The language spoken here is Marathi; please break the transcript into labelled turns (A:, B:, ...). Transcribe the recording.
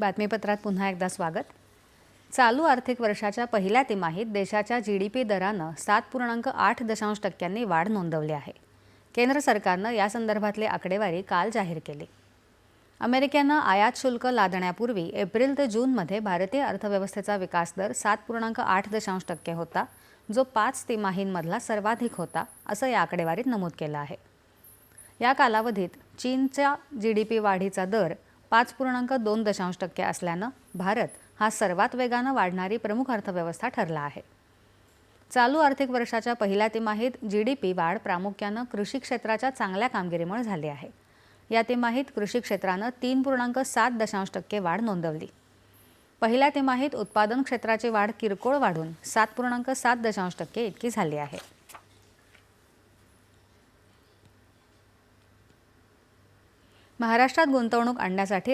A: बातमीपत्रात पुन्हा एकदा स्वागत. चालू आर्थिक वर्षाच्या पहिल्या तिमाहीत देशाच्या जी डी पी दरानं सात पूर्णांक आठ दशांश टक्क्यांनी वाढ नोंदवली आहे. केंद्र सरकारनं या संदर्भातली आकडेवारी काल जाहीर केली. अमेरिकेनं आयात शुल्क लादण्यापूर्वी एप्रिल ते जूनमध्ये भारतीय अर्थव्यवस्थेचा विकास दर सात पूर्णांक आठ दशांश टक्के होता जो पाच तिमाहींमधला सर्वाधिक होता असं या आकडेवारीत नमूद केलं आहे. या कालावधीत चीनच्या जी डी पी वाढीचा दर पाच पूर्णांक दोन दशांश टक्के असल्यानं भारत हा सर्वात वेगानं वाढणारी प्रमुख अर्थव्यवस्था ठरला आहे. चालू आर्थिक वर्षाच्या पहिल्या तिमाहीत जी डी पी वाढ प्रामुख्यानं कृषी क्षेत्राच्या चांगल्या कामगिरीमुळे झाली आहे. या तिमाहीत कृषी क्षेत्रानं तीन पूर्णांक सात दशांश टक्के वाढ नोंदवली. पहिल्या तिमाहीत उत्पादन क्षेत्राची वाढ किरकोळ वाढून सात पूर्णांक सात दशांश टक्के इतकी झाली आहे. महाराष्ट्रात गुंतवणूक आणण्यासाठी